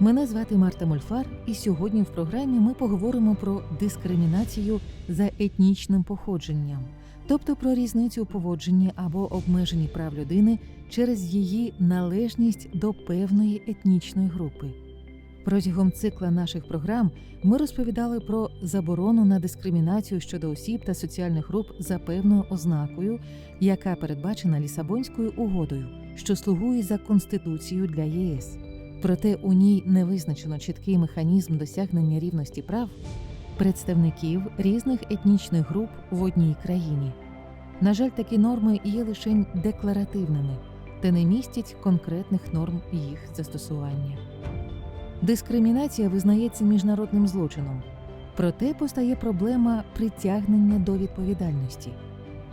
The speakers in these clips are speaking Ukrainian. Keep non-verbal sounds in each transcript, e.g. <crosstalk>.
Мене звати Марта Мольфар, і сьогодні в програмі ми поговоримо про дискримінацію за етнічним походженням, тобто про різницю у поводженні або обмеженні прав людини через її належність до певної етнічної групи. Протягом цикла наших програм ми розповідали про заборону на дискримінацію щодо осіб та соціальних груп за певною ознакою, яка передбачена Лісабонською угодою, що слугує за конституцією для ЄС. Проте у ній не визначено чіткий механізм досягнення рівності прав представників різних етнічних груп в одній країні. На жаль, такі норми є лише декларативними та не містять конкретних норм їх застосування. Дискримінація визнається міжнародним злочином, проте постає проблема притягнення до відповідальності.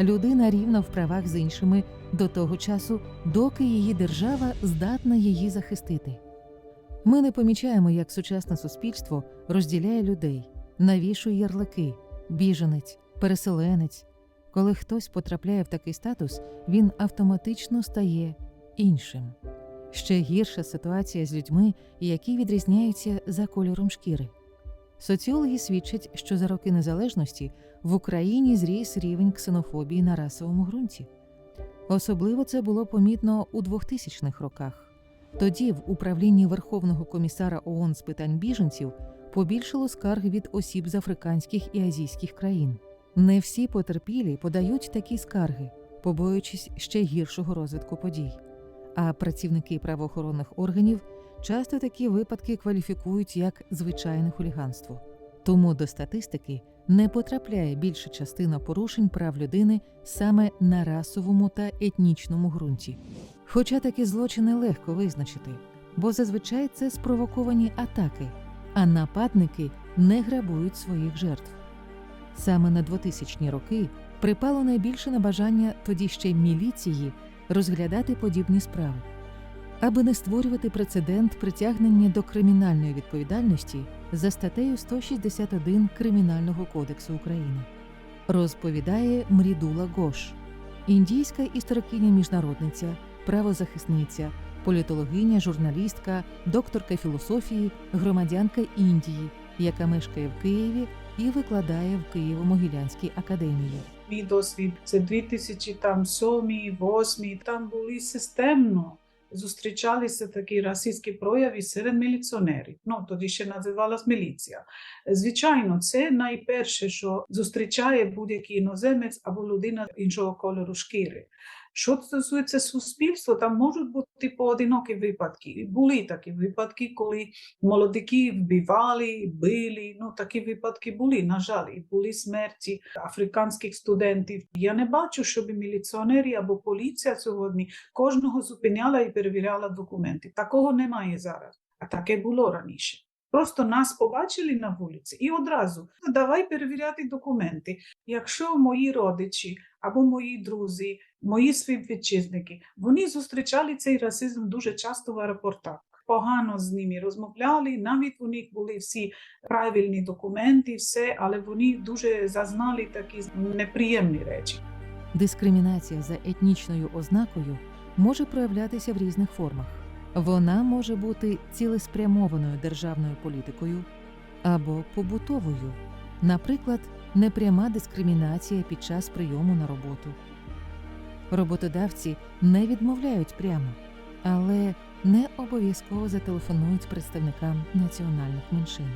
Людина рівна в правах з іншими до того часу, доки її держава здатна її захистити. Ми не помічаємо, як сучасне суспільство розділяє людей, навішує ярлики, біженець, переселенець. Коли хтось потрапляє в такий статус, він автоматично стає іншим. Ще гірша ситуація з людьми, які відрізняються за кольором шкіри. Соціологи свідчать, що за роки незалежності в Україні зріс рівень ксенофобії на расовому ґрунті. Особливо це було помітно у 2000-х роках. Тоді в управлінні Верховного комісара ООН з питань біженців побільшало скарг від осіб з африканських і азійських країн. Не всі потерпілі подають такі скарги, побоюючись ще гіршого розвитку подій. А працівники правоохоронних органів часто такі випадки кваліфікують як звичайне хуліганство. Тому до статистики не потрапляє більша частина порушень прав людини саме на расовому та етнічному ґрунті. Хоча такі злочини легко визначити, бо зазвичай це спровоковані атаки, а нападники не грабують своїх жертв. Саме на 2000-ні роки припало найбільше на бажання тоді ще міліції розглядати подібні справи. Аби не створювати прецедент притягнення до кримінальної відповідальності за статтею 161 Кримінального кодексу України, розповідає Мрідула Гош, індійська історикиня міжнародниця, правозахисниця, політологиня, журналістка, докторка філософії, громадянка Індії, яка мешкає в Києві і викладає в Києво-Могилянській академії. Мій досвід це 2007-2008, там були системно. Зустрічалися такі расистські прояви серед міліціонерів. Ну тоді ще називалась міліція. Звичайно, це найперше, що зустрічає будь-який іноземець або людина іншого кольору шкіри. Що стосується суспільства, там можуть бути поодинокі випадки. Були такі випадки, коли молодики вбивали, били. Ну такі випадки були, на жаль, і були смерті африканських студентів. Я не бачу, щоб міліціонери або поліція сьогодні кожного зупиняла і перевіряла документи. Такого немає зараз, а таке було раніше. Просто нас побачили на вулиці і одразу давай перевіряти документи. Якщо мої родичі або мої друзі, мої співвітчизники, вони зустрічали цей расизм дуже часто в аеропортах. погано з ними розмовляли. Навіть у них були всі правильні документи, все, але вони дуже зазнали такі неприємні речі. Дискримінація за етнічною ознакою може проявлятися в різних формах. Вона може бути цілеспрямованою державною політикою або побутовою, наприклад, непряма дискримінація під час прийому на роботу. Роботодавці не відмовляють прямо, але не обов'язково зателефонують представникам національних меншин.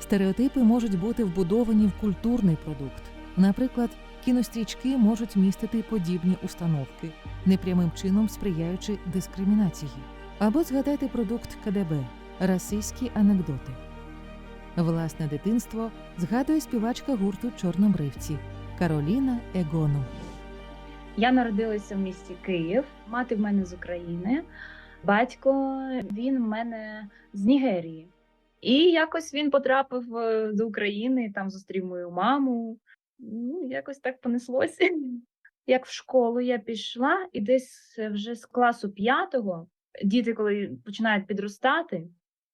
Стереотипи можуть бути вбудовані в культурний продукт. Наприклад, кінострічки можуть містити подібні установки, непрямим чином сприяючи дискримінації. Або згадайте продукт КДБ расистські анекдоти. Власне дитинство згадує співачка гурту Чорнобривці Кароліна Егону. Я народилася в місті Київ. Мати в мене з України, батько він в мене з Нігерії. І якось він потрапив е, до України, там зустрів мою маму. Ну, якось так понеслося. <laughs> Як в школу я пішла, і десь вже з класу п'ятого діти, коли починають підростати,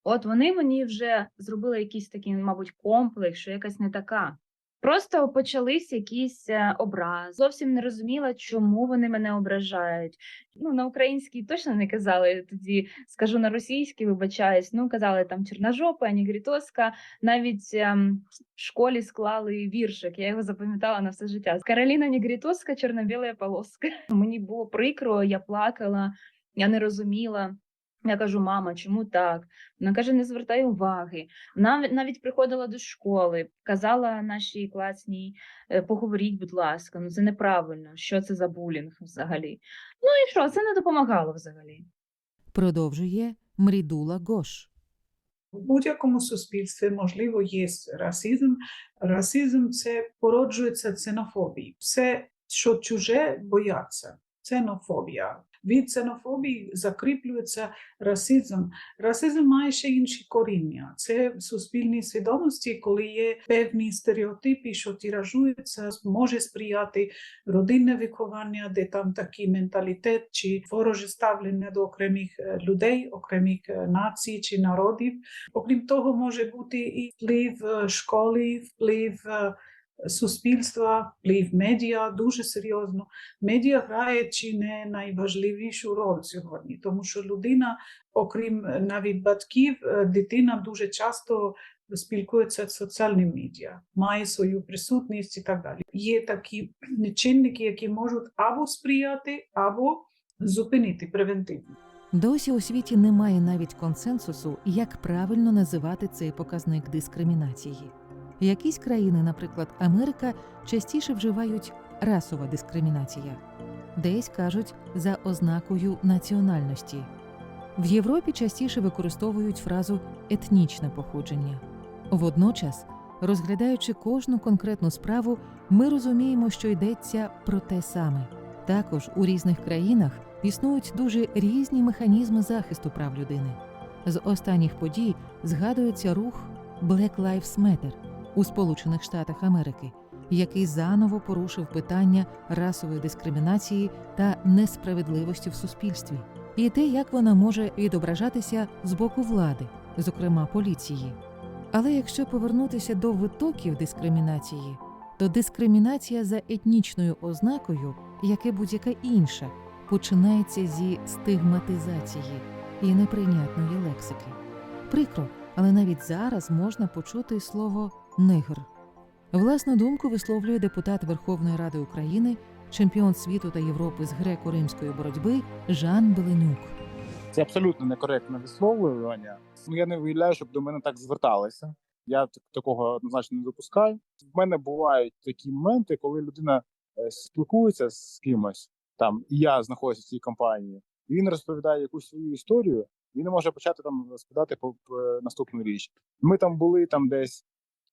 от вони мені вже зробили якийсь такий, мабуть, комплекс, що якась не така. Просто почались якісь е, образи. Зовсім не розуміла, чому вони мене ображають. Ну, на українській точно не казали. Тоді скажу на російській, вибачаюсь. Ну, казали там чорножопа, нігрітоска. Навіть ем, в школі склали віршик. Я його запам'ятала на все життя. Кароліна Нігрітоска, чорно-біла полоска. Мені було прикро, я плакала, я не розуміла. Я кажу, мама, чому так? Вона каже, не звертай уваги. Вона навіть приходила до школи, казала нашій класній, «Е, поговоріть, будь ласка, ну це неправильно. Що це за булінг взагалі? Ну і що, це не допомагало взагалі. Продовжує Мрідула Гош. В будь-якому суспільстві можливо є расизм. Расизм це породжується ксенофобії. Все, що чуже, бояться. Ксенофобія. Від ксенофобії закріплюється расизм. Расизм має ще інші коріння. Це в суспільній свідомості, коли є певні стереотипи, що тиражуються, може сприяти родинне виховання, де там такий менталітет чи вороже ставлення до окремих е, людей, окремих е, націй чи народів. Окрім того, може бути і вплив е, школи, вплив суспільства, вплив медіа дуже серйозно. Медіа грає чи не найважливішу роль сьогодні, тому що людина, окрім е, навіть батьків, е, дитина дуже часто спілкується з соціальними медіа, має свою присутність і так далі. Є такі чинники, які можуть або сприяти, або зупинити превентивно. Досі у світі немає навіть консенсусу, як правильно називати цей показник дискримінації. Якісь країни, наприклад, Америка, частіше вживають расова дискримінація, десь кажуть за ознакою національності. В Європі частіше використовують фразу етнічне походження. Водночас, розглядаючи кожну конкретну справу, ми розуміємо, що йдеться про те саме. Також у різних країнах існують дуже різні механізми захисту прав людини. З останніх подій згадується рух Black Lives Matter у Сполучених Штатах Америки, який заново порушив питання расової дискримінації та несправедливості в суспільстві, і те, як вона може відображатися з боку влади, зокрема поліції. Але якщо повернутися до витоків дискримінації, то дискримінація за етнічною ознакою, як і будь-яка інша, починається зі стигматизації і неприйнятної лексики. Прикро, але навіть зараз можна почути слово негр. Власну думку висловлює депутат Верховної Ради України, чемпіон світу та Європи з греко-римської боротьби Жан Беленюк. Це абсолютно некоректне висловлювання. Ну я не уявляю, щоб до мене так зверталися. Я такого однозначно не допускаю. В мене бувають такі моменти, коли людина е, спілкується з кимось там, і я знаходжуся в цій компанії, і він розповідає якусь свою історію. Він може почати там розповідати по по- наступну річ. Ми там були там десь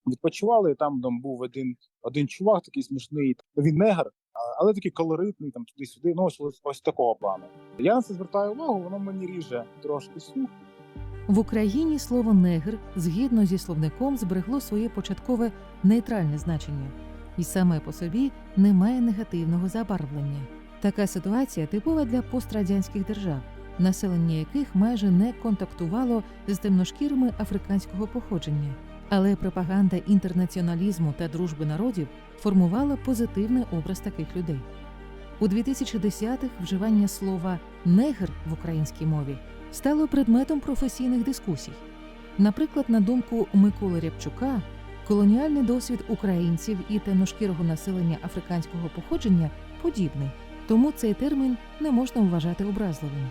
відпочивали, там, там був один, один чувак, такий смішний. Він негр, але такий колоритний, там туди-сюди. Ну ось, ось, ось такого плану. Я на це звертаю увагу, воно мені ріже трошки слух. В Україні слово негр згідно зі словником зберегло своє початкове нейтральне значення, і саме по собі не має негативного забарвлення. Така ситуація типова для пострадянських держав. населення яких майже не контактувало з темношкірими африканського походження. Але пропаганда інтернаціоналізму та дружби народів формувала позитивний образ таких людей. У 2010-х вживання слова негр в українській мові стало предметом професійних дискусій. Наприклад, на думку Миколи Рябчука, колоніальний досвід українців і темношкірого населення африканського походження подібний, тому цей термін не можна вважати образливим.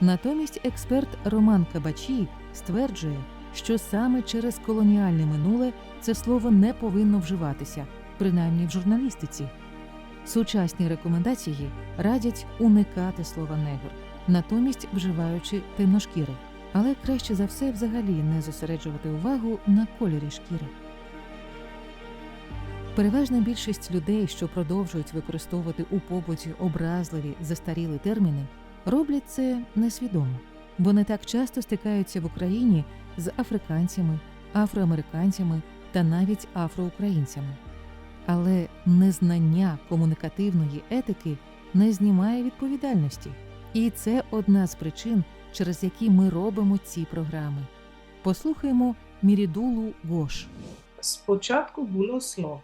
Натомість експерт Роман Кабачі стверджує, що саме через колоніальне минуле це слово не повинно вживатися, принаймні в журналістиці. Сучасні рекомендації радять уникати слова негр, натомість вживаючи темношкіри, але краще за все взагалі не зосереджувати увагу на кольорі шкіри. Переважна більшість людей, що продовжують використовувати у побуті образливі застарілі терміни, роблять це несвідомо, бо не так часто стикаються в Україні з африканцями, афроамериканцями та навіть афроукраїнцями. Але незнання комунікативної етики не знімає відповідальності, і це одна з причин, через які ми робимо ці програми. Послухаймо Мірідулу Гош. Спочатку було слово.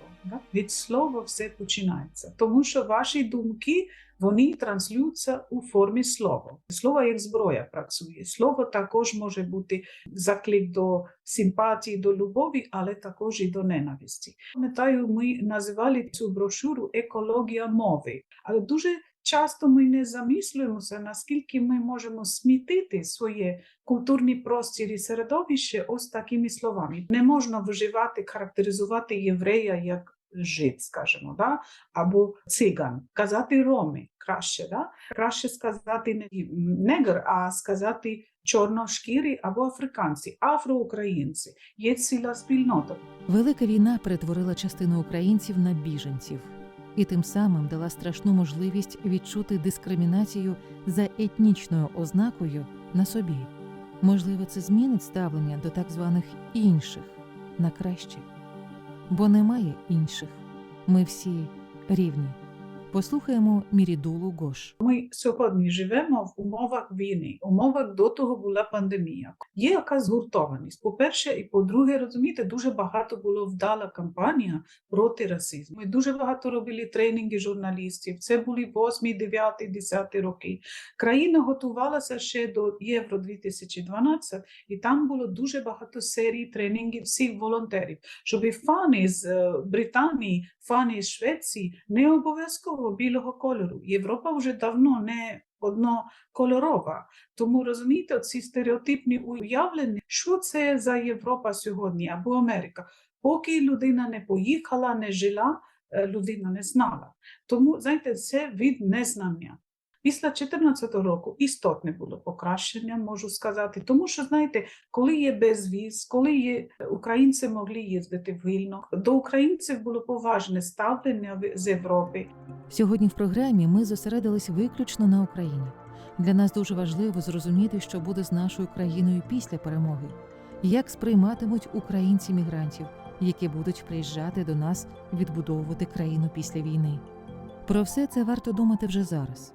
Від слова все починається. Тому що ваші думки вони транслюються у формі слова. Слово як зброя працює. Слово також може бути заклик до симпатії, до любові, але також і до ненависті. Пам'ятаю, ми називали цю брошуру екологія мови, але дуже часто ми не замислюємося, наскільки ми можемо смітити своє культурні простір і середовище ось такими словами. Не можна вживати, характеризувати єврея як жид, скажімо, да? або циган, казати роми краще, да? краще сказати не негр, а сказати чорношкірі або африканці, афроукраїнці. Є ціла спільнота. Велика війна перетворила частину українців на біженців і тим самим дала страшну можливість відчути дискримінацію за етнічною ознакою на собі. Можливо, це змінить ставлення до так званих інших на краще. Бо немає інших. Ми всі рівні. Послухаємо Мірідулу Гош. Ми сьогодні живемо в умовах війни, умовах до того була пандемія. Є якась згуртованість. По-перше, і по-друге, розумієте, дуже багато було вдала кампанія проти расизму. Ми дуже багато робили тренінги журналістів. Це були 8, 9, 10 роки. Країна готувалася ще до Євро 2012, і там було дуже багато серій тренінгів всіх волонтерів, щоб фани з е, Британії, фани з Швеції не обов'язково білого кольору. Європа вже давно не однокольорова. Тому розумієте, ці стереотипні уявлення, що це за Європа сьогодні або Америка. Поки людина не поїхала, не жила, е, людина не знала. Тому, знаєте, це від незнання. Після 2014 року істотне було покращення, можу сказати. Тому що, знаєте, коли є безвіз, коли є українці могли їздити вільно, до українців було поважне ставлення з Європи. Сьогодні в програмі ми зосередились виключно на Україні. Для нас дуже важливо зрозуміти, що буде з нашою країною після перемоги, як сприйматимуть українці мігрантів, які будуть приїжджати до нас відбудовувати країну після війни. Про все це варто думати вже зараз.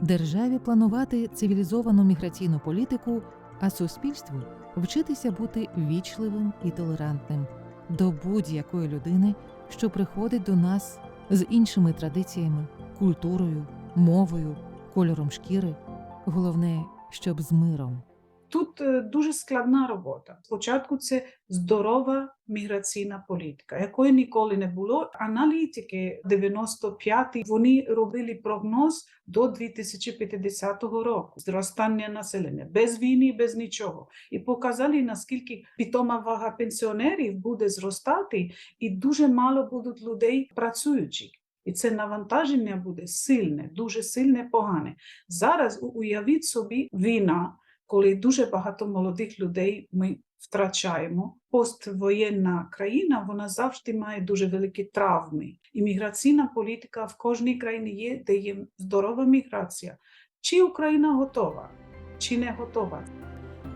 Державі планувати цивілізовану міграційну політику, а суспільству вчитися бути вічливим і толерантним до будь-якої людини, що приходить до нас з іншими традиціями, культурою, мовою, кольором шкіри. Головне, щоб з миром. Тут е, дуже складна робота. Спочатку це здорова міграційна політика, якої ніколи не було. Аналітики 95-й вони робили прогноз до 2050 року зростання населення без війни, без нічого, і показали наскільки питома вага пенсіонерів буде зростати, і дуже мало будуть людей працюючих. І це навантаження буде сильне, дуже сильне, погане. Зараз уявіть собі війна, коли дуже багато молодих людей ми втрачаємо. Поствоєнна країна вона завжди має дуже великі травми. Імміграційна політика в кожній країні є, де є здорова міграція. Чи Україна готова, чи не готова?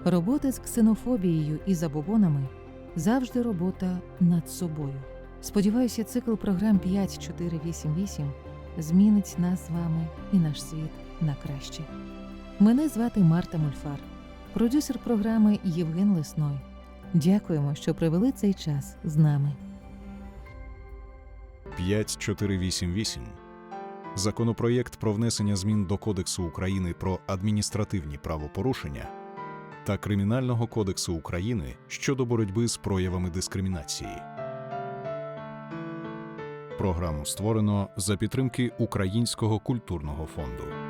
Робота з ксенофобією і забобонами завжди робота над собою. Сподіваюся, цикл програм 5488 змінить нас з вами і наш світ на краще. Мене звати Марта Мульфар, продюсер програми Євген Лесной. Дякуємо, що провели цей час з нами. 5488 Законопроєкт про внесення змін до Кодексу України про адміністративні правопорушення та Кримінального кодексу України щодо боротьби з проявами дискримінації. Програму створено за підтримки Українського культурного фонду.